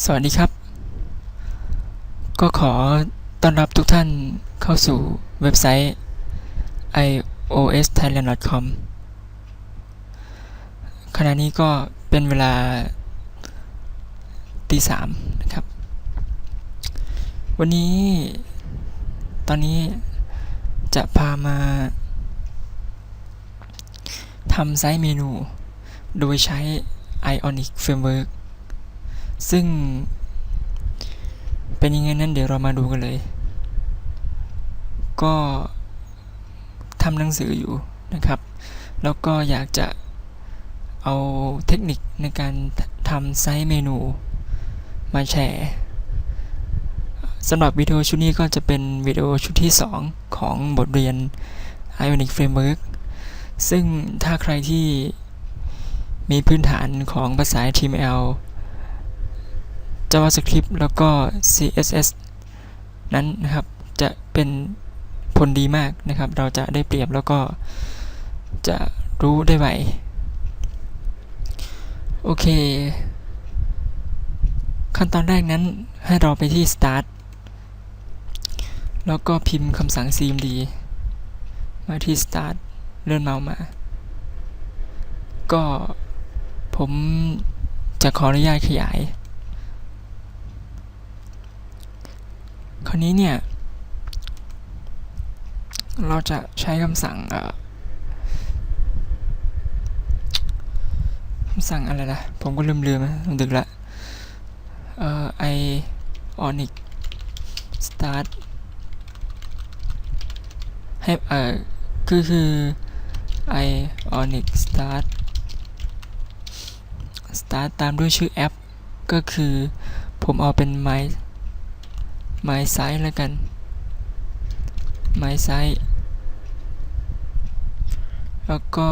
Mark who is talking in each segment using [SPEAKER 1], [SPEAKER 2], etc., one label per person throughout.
[SPEAKER 1] สวัสดีครับ ก็ขอต้อนรับทุกท่านเข้าสู่เว็บไซต์ iosthailand.com ขณะนี้ก็เป็นเวลาตีสามนะครับ วันนี้ตอนนี้จะพามาทำไซต์เมนู โดยใช้ Ionic Framework ซึ่ง เป็นยังไงนั้นเดี๋ยวเรามาดูกันเลย ก็ทำหนังสืออยู่นะครับ แล้วก็อยากจะเอาเทคนิคในการทำไซต์เมนูมาแชร์สำหรับวิดีโอชุดนี้ก็จะเป็นวิดีโอชุดที่ 2 ของบทเรียน Ionic Framework ซึ่งถ้าใครที่มีพื้นฐานของภาษา HTML JavaScript แล้วก็ CSS นั้นนะครับจะเป็นผลดีมากนะครับ เราจะได้เปรียบแล้วก็จะรู้ได้ไวโอเค ขั้นตอนแรกนั้นให้เราไปที่ start แล้วก็พิมพ์คำสั่ง cmd มาที่ start เลื่อนเมาส์มา ก็ผมจะขออนุญาตขยาย ราวนี้เนี่ย เราจะใช้คำสั่งคำสั่งอะไรล่ะผมก็ลืมลืมนะดึกละเอ่อ i onic start ให้เอ่อคือคือ i onic start start ตามด้วยชื่อแอป ก็คือผมเอาเป็น my my site แล้วกัน my site แล้วก็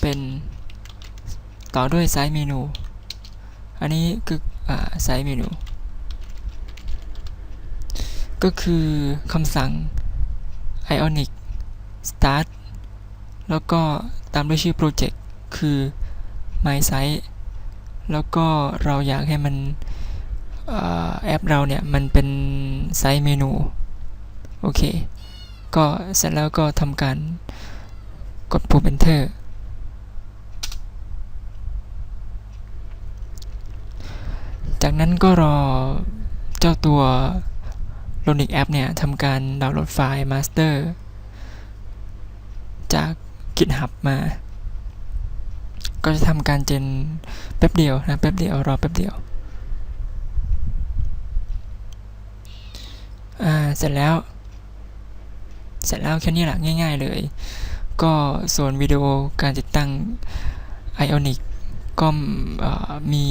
[SPEAKER 1] เป็นต่อด้วยไซต์เมนู อันนี้คืออ่าไซต์เมนู ก็คือคำสั่ง ionic start แล้วก็ตามด้วยชื่อโปรเจกต์คือ my site แล้วก็เราอยากให้มัน แอปเราเนี่ย มันเป็นไซต์เมนู โอเค ก็เสร็จแล้วก็ทำการกดปุ่ม enter จากนั้นก็รอเจ้าตัว Lonic App เนี่ยทำการดาวน์โหลดไฟล์ master จาก GitHub มา ก็จะทำการเจนแป๊บเดียวนะ แป๊บเดียว รอแป๊บเดียว อ่าเสร็จแล้ว เสร็จแล้วแค่นี้แหละง่าย ๆเลย ก็ส่วนวิดีโอการติดตั้ง Ionic ก็มี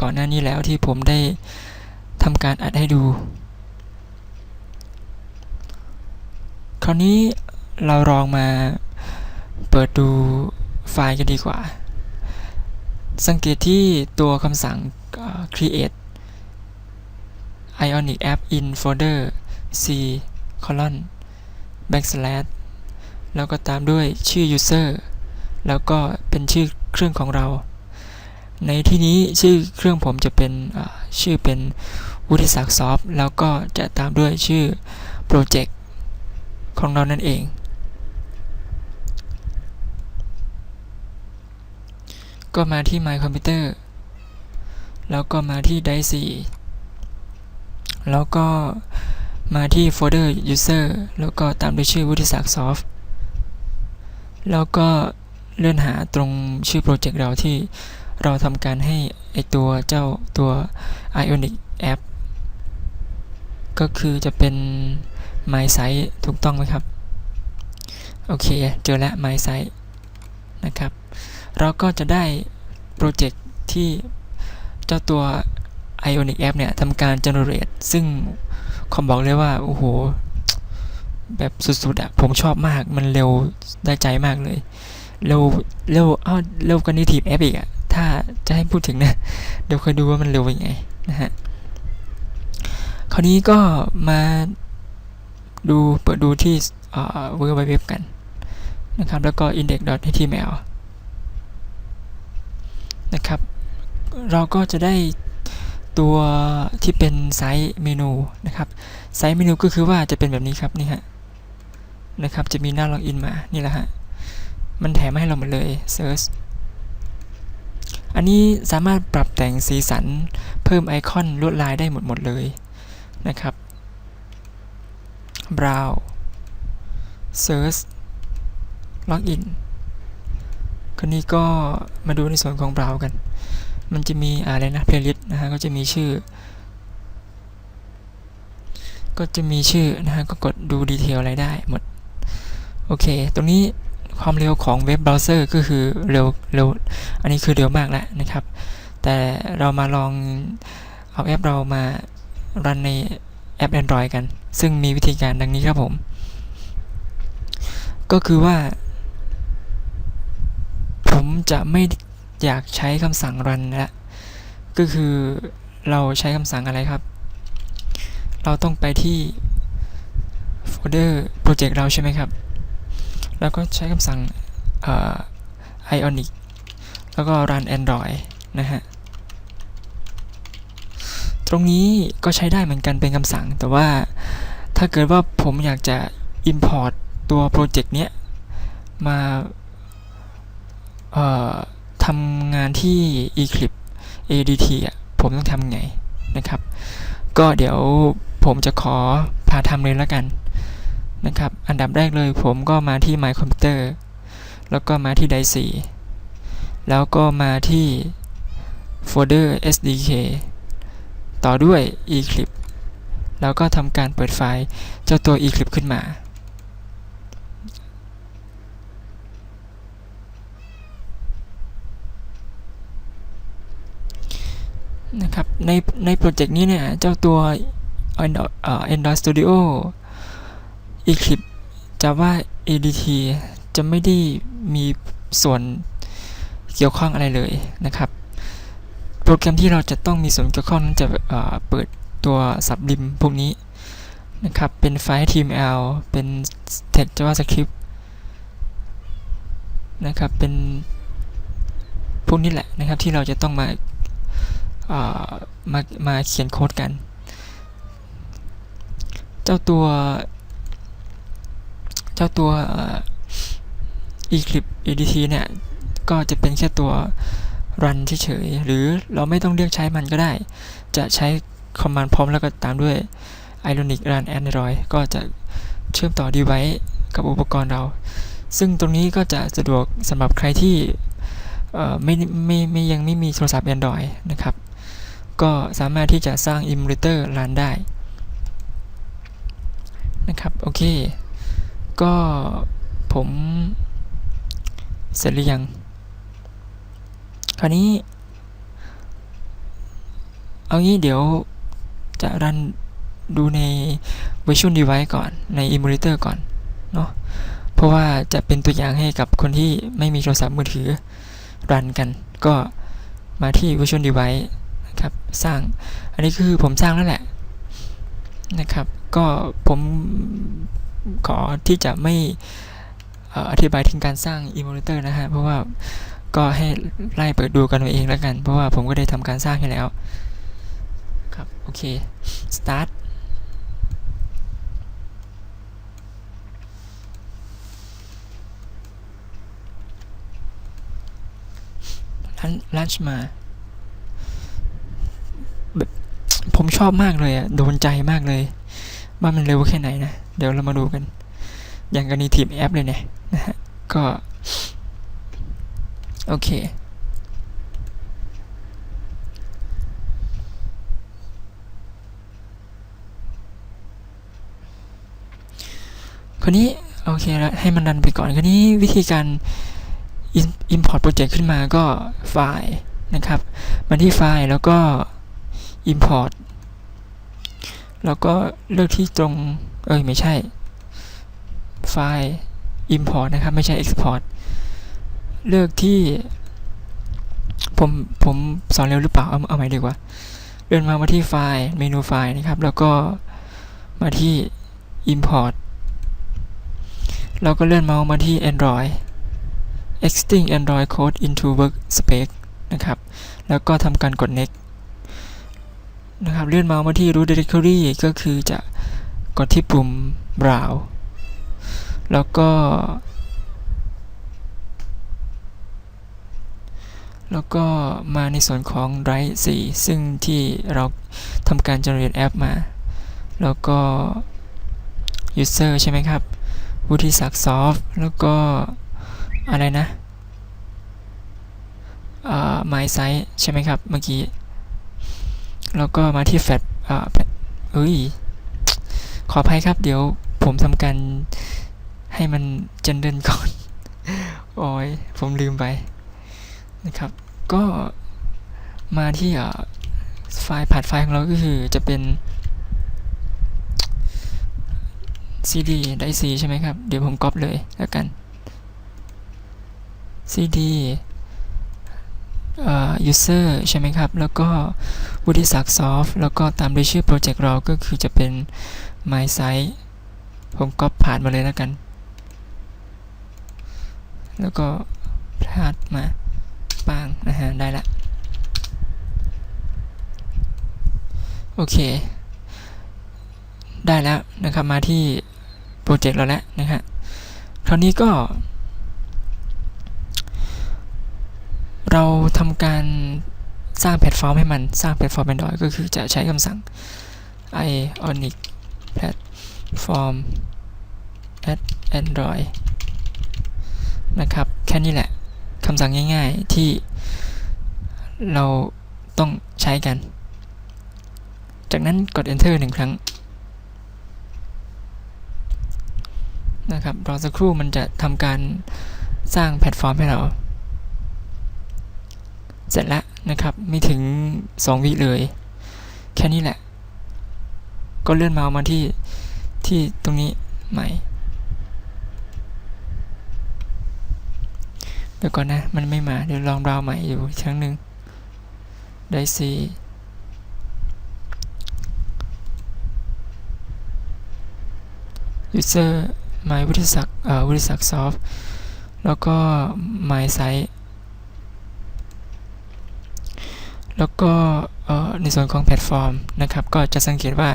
[SPEAKER 1] ก่อนหน้านี้แล้วที่ผมได้ทำการอัดให้ดู คราวนี้เราลองมาเปิดดูไฟล์กันดีกว่า สังเกตที่ตัวคำสั่ง create ionic app in folder c colon backslash แล้วก็ตามด้วยชื่อ user แล้วก็เป็นชื่อเครื่องของเรา ในที่นี้ชื่อเครื่องผมจะเป็นชื่อเป็นวุฒิศักดิ์ซอฟต์แล้วก็จะตามด้วยชื่อโปรเจกต์ของเรานั่นเองก็มาที่ My Computer แล้วก็มาที่ Dice แล้วก็มาที่โฟลเดอร์ User แล้วก็ตามด้วยชื่อวุฒิศักดิ์ซอฟต์แล้วก็เลื่อนหาตรงชื่อโปรเจกต์เราที่เราทำการให้ไอตัวเจ้าตัว Ionic App ก็คือจะเป็น My Site ถูกต้องไหมครับ โอเค เจอแล้ว My Site นะครับ เราก็จะได้โปรเจกต์ที่เจ้าตัว Ionic App เนี่ยทำการ generate ซึ่งขอมบอกเลยว่า โอ้โห แบบสุดๆอะผมชอบมากมันเร็วได้ใจมากเลย เร็ว เร็วอ้าวเร็วกว่า native app อีกอะถ้าจะให้พูดถึงนะ เดี๋ยวคอยดูว่ามันเร็วยังไงนะฮะคราวนี้ก็มาดูเปิดดูที่เอ่อ World Wide Web กันนะครับ แล้วก็ index.html นะครับ เราก็จะได้ ตัวที่เป็นไซส์เมนูนะครับไซส์เมนูก็คือว่าจะเป็นแบบนี้ครับนี่ฮะนะครับจะมีหน้าล็อกอินมานี่แหละฮะมันแถมให้เราหมดเลย Search อันนี้สามารถปรับแต่งสีสันเพิ่มไอคอนลวดลายได้หมดหมดเลยนะครับ Browse Search Login คนนี้ก็มาดูในส่วนของ Browse กัน มันจะมีอะไรนะ playlist นะฮะก็จะมีชื่อ ก็จะมีชื่อนะฮะก็กดดูดีเทลอะไรได้หมด โอเค ตรงนี้ความเร็วของเว็บเบราว์เซอร์ก็คือเร็วเร็ว อันนี้คือเร็วมากแล้วนะครับ แต่เรามาลองเอาแอปเรามารันในแอป Android กัน ซึ่งมีวิธีการดังนี้ครับผม ก็คือว่า ผมจะไม่ อยากใช้คำสั่ง run ละก็คือเราใช้คำสั่งอะไรครับ เราต้องไปที่โฟลเดอร์โปรเจกต์เราใช่ไหมครับ แล้วก็ใช้คำสั่งเอ่อ ionic แล้วก็ run android นะฮะ ตรงนี้ก็ใช้ได้เหมือนกันเป็นคำสั่ง แต่ว่าถ้าเกิดว่าผมอยากจะ import ตัวโปรเจกต์เนี้ยมาเอ่อ ทำงานที่ Eclipse ADT อะผมต้องทำไงนะครับ ก็เดี๋ยวผมจะขอพาทำเลยแล้วกันนะครับ อันดับแรกเลยผมก็มาที่ My Computer แล้วก็มาที่ d i c e แล้วก็มาที่โฟลเดอร์ SDK ต่อด้วย Eclipse แล้วก็ทำการเปิดไฟล์เจ้าตัว Eclipse ขึ้นมา นะครับในในโปรเจกต์นี้เนี่ย เจ้าตัว Android Studio Eclipse Java ADT จะไม่ได้มีส่วนเกี่ยวข้องอะไรเลยนะครับ โปรแกรมที่เราจะต้องมีส่วนเกี่ยวข้องนั้นจะเปิดตัวสับลิมพวกนี้นะครับ เป็นไฟล์ HTML เป็น text JavaScript นะครับ เป็นพวกนี้แหละนะครับที่เราจะต้องมา มามาเขียนโค้ดกัน เจ้าตัว เจ้าตัว Eclipse ADT เนี่ย ก็จะเป็นแค่ตัว run เฉยๆหรือเราไม่ต้องเรียกใช้มันก็ได้ จะใช้ command พร้อมแล้วก็ตามด้วย ironic run android ก็จะเชื่อมต่อ device กับอุปกรณ์เรา ซึ่งตรงนี้ก็จะสะดวกสำหรับใครที่เอ่ไม่ไม่ไม่ยังไม่มีโทรศัพท์ Android นะครับ ก็สามารถที่จะสร้าง emulator รันได้นะครับโอเค ก็ผมเสร็จหรือยัง คราวนี้ เอางี้เดี๋ยวจะรันดูใน Virtual Device ก่อนใน Emulator ก่อนเนาะเพราะว่าจะเป็นตัวอย่างให้กับคนที่ไม่มีโทรศัพท์มือถือรันกัน ก็มาที่ Virtual Device นะครับสร้าง อันนี้คือผมสร้างแล้วแหละนะครับ ก็ผมขอที่จะไม่ออธิบายถึงการสร้าง Emulator นะฮะเพราะว่าก็ให้ไล่เปิดดูกันเอาเองแล้วกัน เพราะว่าผมก็ได้ทำการสร้างให้แล้วครับโอเค start ลันลันช์มา แบบผมชอบมากเลยอะโดนใจมากเลย ว่ามันเร็วแค่ไหนนะ เดี๋ยวเรามาดูกัน อย่างกรณีทีมแอปเลยเนี่ยนะฮะ ก็ โอเคคนนี้โอเคแล้วให้มันดันไปก่อนคนนี้วิธีการ im- import project ขึ้นมาก็ไฟล์นะครับมาที่ไฟล์แล้วก็ import แล้วก็เลือกที่ตรง เอ้ย ไม่ใช่ ไฟล์ import นะครับ ไม่ใช่ export เลือกที่ ผม ผมสอนเร็วหรือเปล่า เอา เอาใหม่ดีกว่า เดินมามาที่ไฟล์ เมนูไฟล์นะครับ แล้วก็มาที่ import แล้วก็เลื่อนเมาส์มาที่ Android extending Android code into workspace นะครับ แล้วก็ทำการกด next นะครับเลื่อนเมาส์มาที่ root directory ก็คือจะกดที่ปุ่ม browse แล้วก็ แล้วก็มาในส่วนของ Drive 4 ซึ่งที่เราทำการ generate app มา แล้วก็ user ใช่ไหมครับวุฒิศักดิ์ซอฟแล้วก็อะไรนะอ่า my site ใช่ไหมครับ เมื่อกี้ แล้วก็มาที่แฟลอ่าเอ้ย ขออภัยครับ เดี๋ยวผมทำการให้มันเจนเดินก่อน โอ้ย ผมลืมไปนะครับ ก็มาที่ไฟล์ผ่านไฟล์ของเราก็คือจะเป็น cd ได้ c ใช่ไหมครับ เดี๋ยวผมก๊อปเลยแล้วกัน cd user ใช่ไหมครับ แล้วก็วุฒิศักดิ์ซอฟแล้วก็ตามด้วยชื่อโปรเจกต์เราก็คือจะเป็น my site ผมก๊อปผ่านมาเลยแล้วกัน แล้วก็พลาดมาปางนะฮะ ได้ละ โอเค ได้แล้วนะครับ มาที่โปรเจกต์เราแล้วนะฮะ คราวนี้ก็ เราทำการสร้างแพลตฟอร์มให้มันสร้างแพลตฟอร์ม Android ก็คือจะใช้คำสั่ง ionic platform at android นะครับ แค่นี้แหละคำสั่งง่ายๆที่เราต้องใช้กัน จากนั้นกด enter หนึ่งครั้ง นะครับรอสักครู่มันจะทำการสร้างแพลตฟอร์มให้เรา เสร็จแล้วนะครับไม่ถึง 2 วิเลย แค่นี้แหละ ก็เลื่อนเมาส์มาที่ที่ตรงนี้ใหม่เดี๋ยวก่อนนะ มันไม่มาเดี๋ยวลองราวใหม่อยู่ครั้งหนึ่งได้สียูเซอร์ my วุฒิศักดิ์เอ่อวุฒิศักดิ์ซอฟแล้วก็ my site แล้วก็ในส่วนของแพลตฟอร์มนะครับ ก็จะสังเกตว่า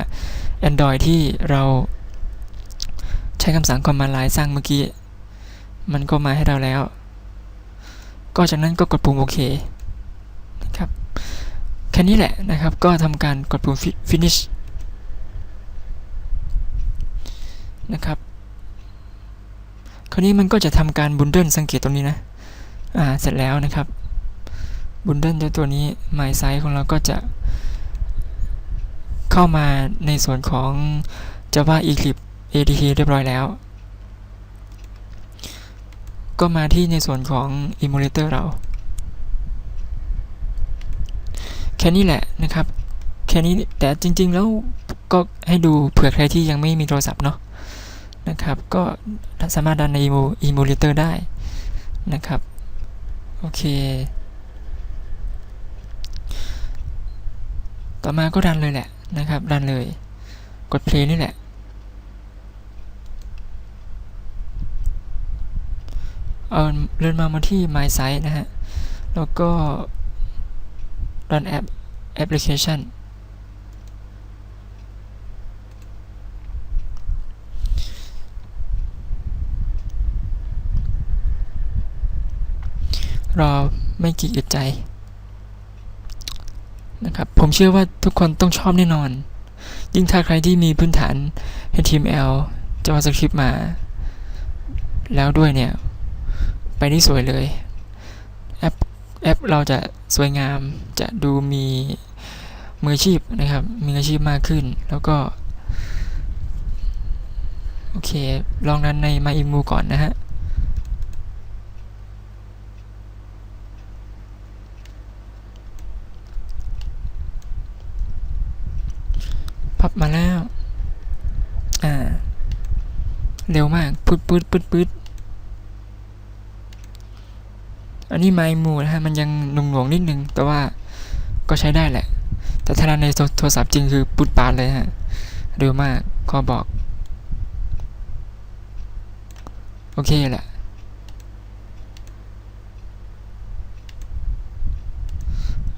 [SPEAKER 1] Android ที่เราใช้คำสั่ง command line สร้างเมื่อกี้ มันก็มาให้เราแล้ว ก็จากนั้นก็กดปุ่มโอเคนะครับแค่นี้แหละนะครับ ก็ทำการกดปุ่ม finish นะครับ คราวนี้มันก็จะทำการบุนเดิลสังเกตตรงนี้นะ อ่า เสร็จแล้วนะครับ บุนเดิลเจ้าตัวนี้ My Size ของเราก็จะ เข้ามาในส่วนของ Java Eclipse ADT เรียบร้อยแล้ว ก็มาที่ในส่วนของ Emulator เรา แค่นี้แหละนะครับ แค่นี้แต่จริง ๆ แล้วก็ให้ดูเผื่อใครที่ยังไม่มีโทรศัพท์เนาะนะครับ ก็สามารถดันใน Emulator ได้นะครับ โอเค ต่อมาก็ดันเลยแหละนะครับ ดันเลย กด play นี่แหละ เอาเลื่อนมามาที่ my site นะฮะ แล้วก็ run app application รอไม่กี่อึดใจ นะครับผมเชื่อว่าทุกคนต้องชอบแน่นอน ยิ่งถ้าใครที่มีพื้นฐาน HTML JavaScript มา แล้วด้วยเนี่ย ไปได้สวยเลย แอปแอปเราจะสวยงามจะดูมีมืออาชีพนะครับ มีอาชีพมากขึ้นแล้วก็ โอเค ลองนั้นใน MyImu ก่อนนะฮะ พับมาแล้ว อ่า เร็วมากปืดปืดปืดปืดอันนี้ไมมูนะฮะ มันยังหนุ่งหน่วงนิดนึง แต่ว่าก็ใช้ได้แหละ แต่ถ้าในโทรศัพท์จริงคือปุดปาดเลยฮะ เร็วมากขอบอก โอเคแหละ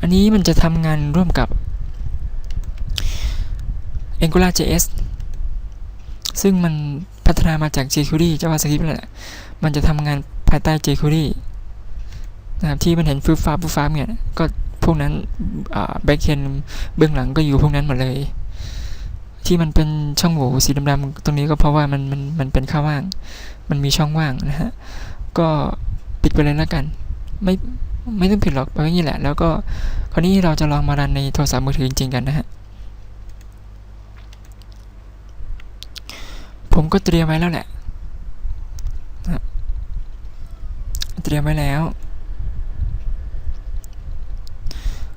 [SPEAKER 1] อันนี้มันจะทำงานร่วมกับ Angular JS ซึ่งมันพัฒนามาจาก jQuery JavaScript แหละ มันจะทำงานภายใต้ jQuery นะครับที่มันเห็นฟึบฟ้าฟึบฟ้าเนี่ย ก็พวกนั้นแบ็กเอนเบื้องหลังก็อยู่พวกนั้นหมดเลย ที่มันเป็นช่องโหว่สีดำๆตรงนี้ก็เพราะว่ามันมันมันเป็นค่าว่าง มันมีช่องว่างนะฮะ ก็ปิดไปเลยแล้วกัน ไม่ไม่ต้องผิดหรอกไปอย่างนี้แหละ แล้วก็คราวนี้เราจะลองมารันในโทรศัพท์มือถือจริงๆกันนะฮะ ผมก็เตรียมไว้แล้วแหละ เตรียมไว้แล้ว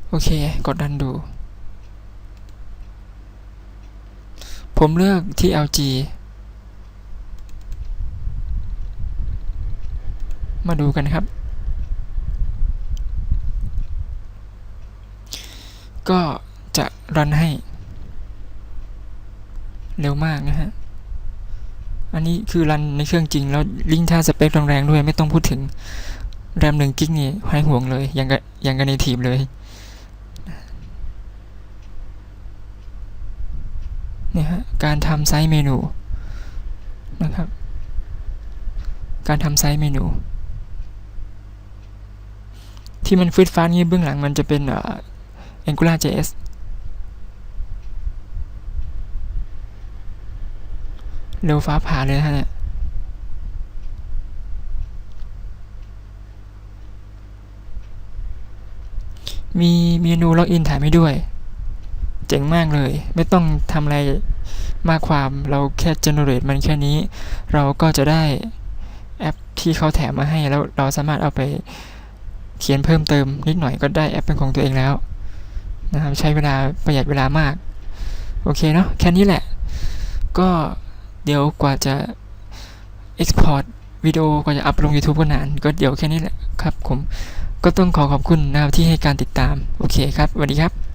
[SPEAKER 1] โอเค กดดันดู ผมเลือกที่ LG มาดูกันครับ ก็จะรันให้ เร็วมากนะฮะ คือรันในเครื่องจริงแล้วลิงท่าสเปคแรงๆด้วยไม่ต้องพูดถึง แรมหนึ่งกิกนี่หายห่วงเลยยังกับยังกับในทีมเลยเนี่ยฮะการทำไซส์เมนูนะครับ การทำไซส์เมนู ที่มันฟืดฟ้างี้เบื้องหลังมันจะเป็นเอ่อ Angular JS เร็วฟ้าผ่าเลยฮะเนี่ยมีเมนูล็อกอินถ่ายไม่ด้วย เจ๋งมากเลย ไม่ต้องทำอะไรมากความเราแค่ generate มันแค่นี้ เราก็จะได้แอปที่เขาแถมมาให้ แล้วเราสามารถเอาไปเขียนเพิ่มเติมนิดหน่อยก็ได้แอปเป็นของตัวเองแล้วนะครับใช้เวลาประหยัดเวลามาก โอเคเนาะแค่นี้แหละ ก็ เดี๋ยวกว่าจะ export วิดีโอกว่าจะอัพลง YouTube ก็นาน ก็เดี๋ยวแค่นี้แหละครับผม ก็ต้องขอขอบคุณนะครับที่ให้การติดตาม โอเคครับสวัสดีครับ